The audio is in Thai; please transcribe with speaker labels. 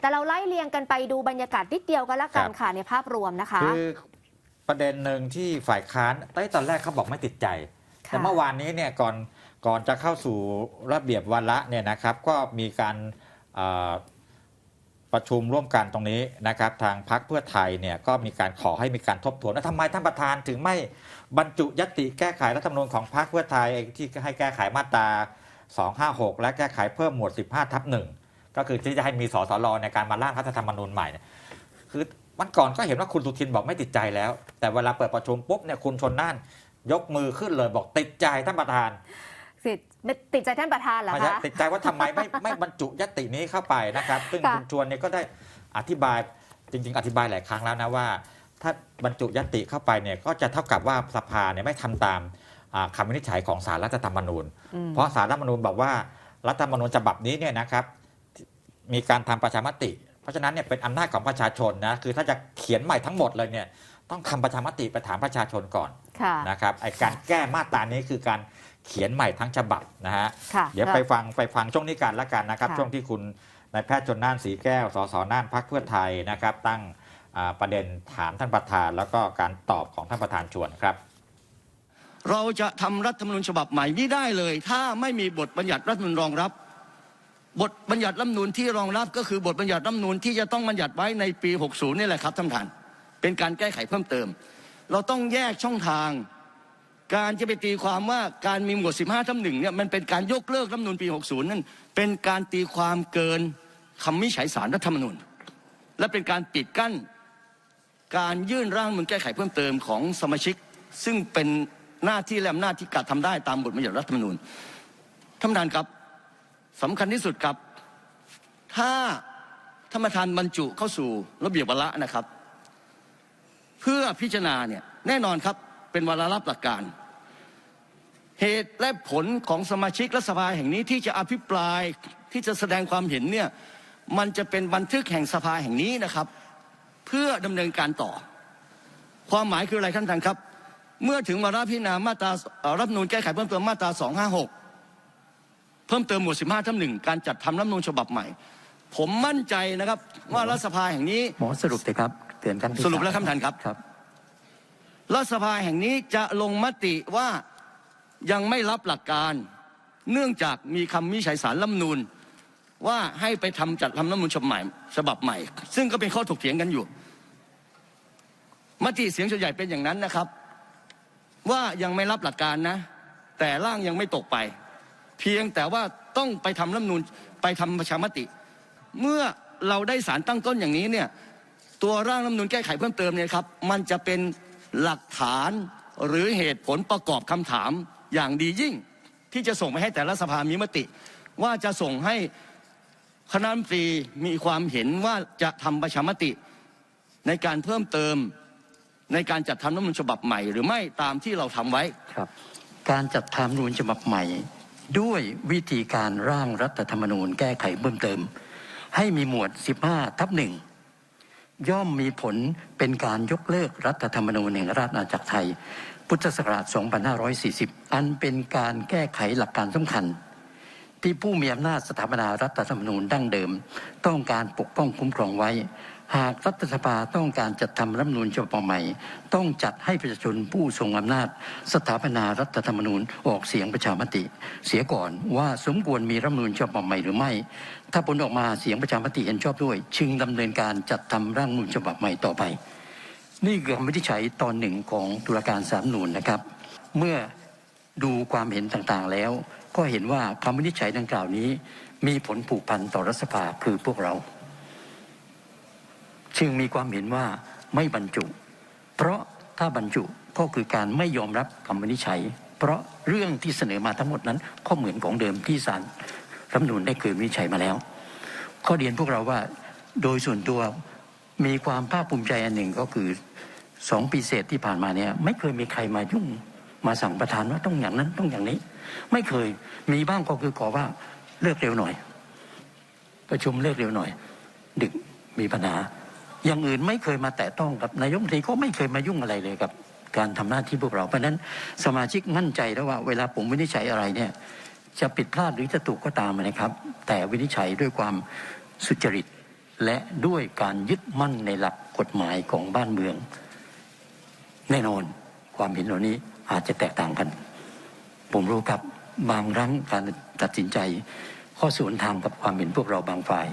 Speaker 1: แต่เราไล่เรียงกันไปดูบรรยากาศนิดเดียวกันละกัน
Speaker 2: ครับ
Speaker 1: ค่ะในภาพรวมนะคะ
Speaker 2: คือประเด็นหนึ่งที่ฝ่ายค้านเอ้ยตอนแรกเขาบอกไม่ติดใจ
Speaker 1: ค่ะ
Speaker 2: แต่เมื่อวานนี้เนี่ยก่อนก่อนจะเข้าสู่ระเบียบวาระเนี่ยนะครับ ก็มีการเอ่อประชุมร่วมกันตรงนี้นะครับ ทางพรรคเพื่อไทยเนี่ยก็มีการขอให้มีการทบทวนว่าทำไมท่านประธานถึงไม่บรรจุยติแก้ไขรัฐธรรมนูญของพรรคเพื่อไทยที่ให้แก้ไขมาตรา256 และแก้ไขเพิ่มหมวด 15 ทับหนึ่ง ก็คือที่จะให้มีสสรในการมาร่างรัฐธรรมนูญใหม่เนี่ยคือวันก่อนก็เห็นว่าคุณสุทินบอกไม่ติดใจแล้ว แต่เวลาเปิดประชุมปุ๊บเนี่ยคุณชนน่านยกมือขึ้นเลยบอกติดใจท่านประธาน
Speaker 1: สิไม่ติดใจท่านประธานเหรอ
Speaker 2: ไม่ใช่
Speaker 1: คะ
Speaker 2: ติดใจว่าทำไมไม่ไม่บรรจุยตินี้เข้าไปนะครับ ซึ่ง
Speaker 1: ค่ะ
Speaker 2: คุณชวนเนี่ยก็ได้อธิบายจริง ๆ อธิบายหลายครั้งแล้วนะว่า ถ้าบรรจุยติเข้าไปเนี่ยก็จะเท่ากับว่าสภาเนี่ยไม่ทำตามอ่าคำวินิจฉัยของสารรัฐธรรมนูญ
Speaker 1: อืม
Speaker 2: เพราะสารรัฐธรรมนูญบอกว่ารัฐธรรมนูญฉบับนี้เนี่ยนะครับ มีการทำประชามติ เพราะฉะนั้นเนี่ยเป็นอำนาจของประชาชนนะคือถ้าจะเขียนใหม่ทั้งหมดเลยเนี่ยต้องทำประชามติไปถามประชาชนก่อน
Speaker 1: ค่ะ
Speaker 2: นะครับไอการแก้มาตรานี้คือการเขียนใหม่ทั้งฉบับนะฮะ
Speaker 1: ค่ะ
Speaker 2: เดี๋ยวไปฟังไปฟังช่วงนี้กันละกันนะครับ
Speaker 1: ค่ะ
Speaker 2: ช่วงที่คุณนายแพทย์ชนน่านสีแก้วสสน่านพักเพื่อไทยนะครับ ตั้งอ่าประเด็นถามท่านประธาน แล้วก็การตอบของท่านประธานชวนครับ
Speaker 3: เราจะทำรัฐธรรมนูญฉบับใหม่ไม่ได้เลย ถ้าไม่มีบทบัญญัติรัฐธรรมนูญรองรับบ ทบัญญัติรัฐนูญที่รองรับก็คือบทบัญญัติรัฐนูญที่จะต้องบัญญัติไว้ในปี 60 นี่แหละครับท่านประธาน เป็นการแก้ไขเพิ่มเติม เราต้องแยกช่องทาง การจะไปตีความว่าการมีหมวด 15ทับหนึ่งเนี่ยมันเป็นการยกเลิกรัฐมนูญปี 60 นั่นเป็นการตีความเกินคำวิฉัยสารรัฐธรรมนูญ และเป็นการปิดกั้นการยื่นร่างมันแก้ไขเพิ่มเติมของสมาชิก ซึ่งเป็นหน้าที่และอำนาจที่กระทำได้ตามบทบัญญัติรัฐธรรมนูญท่านประธานครับ สำคัญที่สุดครับ ถ้าท่านประธานบรรจุเข้าสู่ระเบียบวาระนะครับ เพื่อพิจารณาเนี่ยแน่นอนครับเป็นวาระรับหลักการ เหตุและผลของสมาชิกรัฐสภาแห่งนี้ที่จะอภิปรายที่จะแสดงความเห็นเนี่ยมันจะเป็นบันทึกแห่งสภาแห่งนี้นะครับ เพื่อดำเนินการต่อ ความหมายคืออะไรท่านประธานครับ เมื่อถึงวาระพิจารณามาตรารัฐธรรมนูญแก้ไขเพิ่มเติมมาตรา 256 เพิ่มเติมหมวด15ทับหนึ่งการจัดทำรัฐธรรมนูญฉบับใหม่ ผมมั่นใจนะครับว่ารัฐสภาแห่งนี้
Speaker 4: หมอสรุปเลยครับเตือนกันที่
Speaker 3: สรุปแล้วา
Speaker 4: ม
Speaker 3: ครับท่านครับ
Speaker 4: ครับ
Speaker 3: รัฐสภาแห่งนี้จะลงมติว่ายังไม่รับหลักการ เนื่องจากมีคำวินิจฉัยสารรัฐธรรมนูญว่าให้ไปทำจัดทำรัฐธรรมนูญฉบับใหม่ฉบับใหม่ ซึ่งก็เป็นข้อถกเถียงกันอยู่ มติเสียงส่วนใหญ่เป็นอย่างนั้นนะครับ ว่ายังไม่รับหลักการนะ แต่ร่างยังไม่ตกไป เพียงแต่ว่าต้องไปทำรัฐธรรมนูญไปทำประชามติ เมื่อเราได้สารตั้งต้นอย่างนี้เนี่ยตัวร่างรัฐนูญแก้ไขเพิ่มเติมเนี่ยครับมันจะเป็นหลักฐานหรือเหตุผลประกอบคำถามอย่างดียิ่ง ที่จะส่งไปให้แต่ละสภามีมติ ว่าจะส่งให้คณะรัฐมนตรีมีความเห็นว่าจะทำประชามติ ในการเพิ่มเติมในการจัดทำรัฐมนูญฉบับใหม่หรือไม่ตามที่เราทำไว้
Speaker 4: ครับ การจัดทำรั้นูญฉบับใหม่ ด้วยวิธีการร่างรัฐธรรมนูญแก้ไขเพิ่มเติม ให้มีหมวด 15 ทับหนึ่งย่อมมีผลเป็นการยกเลิกรัฐธรรมนูญแห่งราชอาณาจักรไทย พุทธศักราช 2540 อันเป็นการแก้ไขหลักการสำคัญ ที่ผู้มีอำนาจสถาปนารัฐธรรมนูญดั้งเดิม ต้องการปกป้องคุ้มครองไว้ หากรัฐสภาต้องการจัดทำรัฐมนูญฉบับใหม่ ต้องจัดให้ประชาชนผู้ทรงอำนาจ สถาปนารัฐธรรมนูญออกเสียงประชามติ เสียก่อนว่าสมควรมีรัฐมนูญฉบับใหม่หรือไม่ ถ้าผลออกมาเสียงประชามติเห็นชอบด้วย จึงดำเนินการจัดทำร่างรัฐธรรมนูญฉบับใหม่ต่อไป นี่คือคำวินิจฉัยตอนหนึ่งของตุลาการสามนูญนะครับ เมื่อดูความเห็นต่างๆแล้ว ก็เห็นว่าคำวินิจฉัยดังกล่าวนี้ มีผลผูกพันต่อรัฐสภาคือพวกเรา จึงมีความเห็นว่าไม่บรรจุ เพราะถ้าบรรจุก็คือการไม่ยอมรับคำวินิจฉัย เพราะเรื่องที่เสนอมาทั้งหมดนั้นก็เหมือนของเดิมที่ศาลรัฐมนูญได้เคยวินิจฉัยมาแล้ว ข้อเรียนพวกเราว่าโดยส่วนตัวมีความภาคภูมิใจอันหนึ่งก็คือสองปีเศษที่ผ่านมาเนี่ยไม่เคยมีใครมายุ่งมาสั่งประธานว่าต้องอย่างนั้นต้องอย่างนี้ ไม่เคยมีบ้างก็คือขอว่าเลิกเร็วหน่อย ประชุมเลิกเร็วหน่อย ดึกมีปัญหา อย่างอื่นไม่เคยมาแตะต้องกับนายกฤษฎีก็ไม่เคยมายุ่งอะไรเลยครับ การทำหน้าที่พวกเราเพราะนั้นสมาชิกมั่นใจแล้วว่าเวลาผมวินิจฉัยอะไรเนี่ยจะผิดพลาดหรือจะถูกก็ตามนะครับ แต่วินิจฉัยด้วยความสุจริตและด้วยการยึดมั่นในหลักกฎหมายของบ้านเมือง แน่นอนความเห็นเหล่านี้อาจจะแตกต่างกัน ผมรู้ครับบางครั้งการตัดสินใจ ข้อสวนทางกับความเห็นพวกเราบางฝ่าย